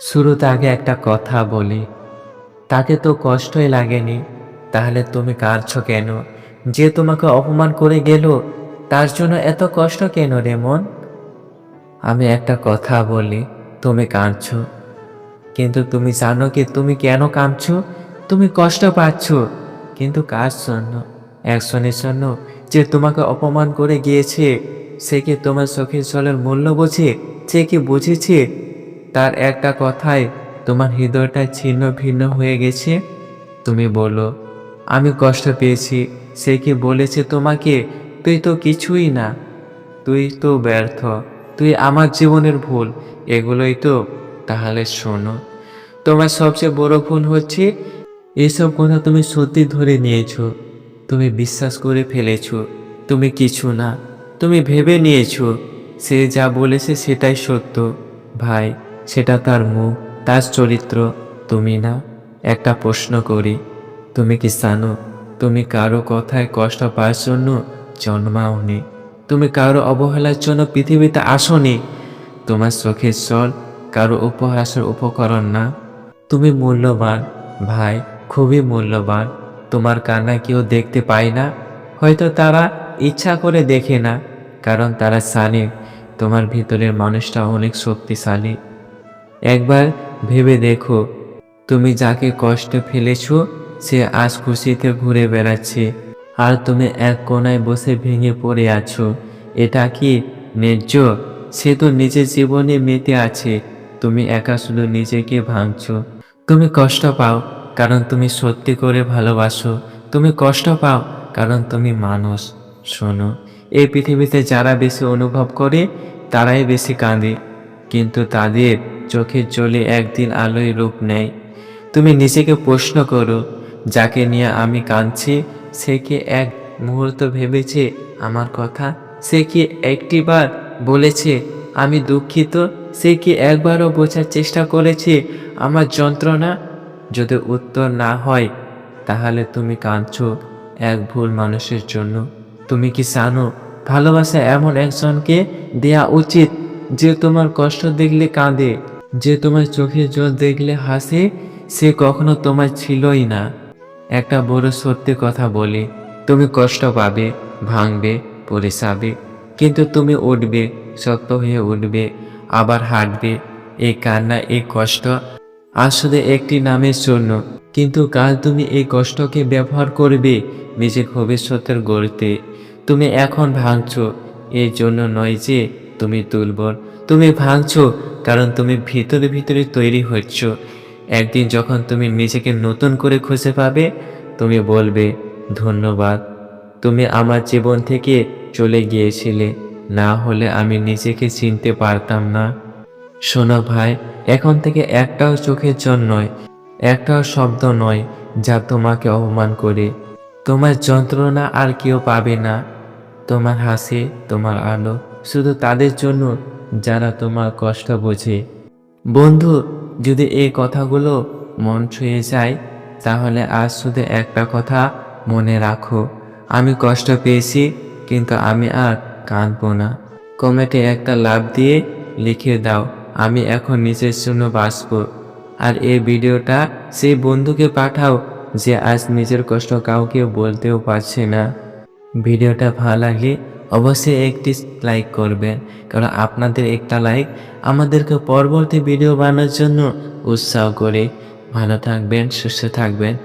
শুরুতে আগে একটা কথা বলি, তাকে তো কষ্টই লাগেনি, তাহলে তুমি কাঁদছো কেন? যে তোমাকে অপমান করে গেল, তার জন্য এত কষ্ট কেন রে মন? আমি একটা কথা বলি, তুমি কাঁদছ। কিন্তু তুমি জানো কি তুমি কেন কাঁদছ? তুমি কষ্ট পাচ্ছ, কিন্তু কার জন্য? একজনের জন্য যে তোমাকে অপমান করে গিয়েছে, সে কি তোমার চোখের জলের মূল্য বোঝে? সে কি বুঝেছে তার একটা কথায় তোমার হৃদয়টা ছিন্ন ভিন্ন হয়ে গেছে? তুমি বলো, আমি কষ্ট পেয়েছি, সে কি বলেছে তোমাকে? তুই তো কিছুই না। তুই তো ব্যর্থ, তুই আমার জীবনের ভুল, এগুলোই তো। তাহলে শোনো, তোমার সবচেয়ে বড় ভুল হচ্ছে এসব কথা তুমি সত্যি ধরে নিয়েছো। তুমি বিশ্বাস করে ফেলেছো, তুমি কিছু না, তুমি ভেবে নিয়েছো। সে যা বলেছে সেটাই সত্য। ভাই সেটা তার মুখ, তার চরিত্র। তুমি না? একটা প্রশ্ন করি, তুমি কি জানো, তুমি কারও কথায় কষ্ট পাওয়ার জন্য জন্মাওনি? তুমি কারও অবহেলার জন্য পৃথিবীতে আসনি? তোমার চোখের জল কারও উপহাসের উপকরণ না? তুমি মূল্যবান, ভাই, খুবই মূল্যবান। তোমার কান্না কেউ দেখতে পায় না। হয়তো তারা ইচ্ছা করে দেখে না, কারণ তারা জানে তোমার ভিতরের মানুষটা অনেক শক্তিশালী। একবার ভেবে দেখো, তুমি যাকে কষ্ট ফেলেছ, সে আজ খুশিতে ঘুরে বেড়াচ্ছে। আর তুমি এক কোনায় বসে ভেঙে পড়ে আছো। এটা কি ন্যায্য? সে তো নিজের জীবনে মেতে আছে। তুমি একা শুধু নিজেকে ভাঙছো। তুমি কষ্ট পাও কারণ তুমি সত্যি করে ভালোবাসো। তুমি কষ্ট পাও কারণ তুমি মানুষ। শোনো, এই পৃথিবীতে যারা বেশি অনুভব করে, তারাই বেশি কাঁদে। কিন্তু তাদের চোখের জলে একদিন আলোয় রূপ নেয়। তুমি নিজেকে প্রশ্ন করো, যাকে নিয়ে আমি কাঁদছি, সে কি এক মুহূর্ত ভেবেছে আমার কথা? সে কি একটিবার বলেছে, আমি দুঃখিত সে কি একবারও বোঝার চেষ্টা করেছে আমার যন্ত্রণা? যদি উত্তর না হয়, তাহলে তুমি কাঁদছো এক ভুল মানুষের জন্য। তুমি কি জানো, ভালোবাসা এমন একজনকে দেয়া উচিত যে তোমার কষ্ট দেখলে কাঁদে? যে তোমার চোখের জল দেখলে হাসে, সে কখনো তোমার ছিলই না। একটা বড় সত্যি কথা বলি, তুমি কষ্ট পাবে, ভাঙবে পড়ে যাবে কিন্তু তুমি উঠবে, শক্ত হয়ে উঠবে, আবার হাঁটবে। এই কান্না, এই কষ্ট আসলে একটি নামের জন্য, কিন্তু কাল তুমি এই কষ্টকে ব্যবহার করবে নিজের ভবিষ্যতের গড়তে। তুমি এখন ভাঙছো এই জন্য নয় যে তুমি দুর্বল। তুমি ভাঙছো কারণ তুমি ভিতরে ভিতরে তৈরি হচ্ছ একদিন যখন তুমি নিজেকে নতুন করে খুঁজে পাবে, তুমি বলবে, ধন্যবাদ। তুমি আমার জীবন থেকে চলে গিয়েছিলে। না হলে আমি নিজেকে চিনতে পারতাম না। শোনো ভাই, এখন থেকে একটাও চোখের জল নয়, একটাও শব্দ নয় যা তোমাকে অপমান করে। তোমার যন্ত্রণা আর কেউ পাবে না। তোমার হাসি, তোমার আলো, শুধু তাদের জন্য যারা তোমার কষ্ট বোঝে। বন্ধু, যদি এই কথাগুলো মন ছুঁয়ে যায়, তাহলে আজ শুধু একটা কথা মনে রাখো। আমি কষ্ট পেয়েছি, কিন্তু আমি আর কাঁদবো না। কমেটে একটা লাভ দিয়ে লিখে দাও, আমি এখন নিজের জন্য বাঁচব। আর এই ভিডিওটা সেই বন্ধুকে পাঠাও, যে আজ নিজের কষ্ট কাউকে বলতেও পারছে না। ভিডিওটা ভালো লাগলে অবশ্যই একটি লাইক করবেন কারণ আপনাদের একটা লাইক আমাদেরকে পরবর্তী ভিডিও বানানোর জন্য উৎসাহ করে। ভালো থাকবেন, সুস্থ থাকবেন।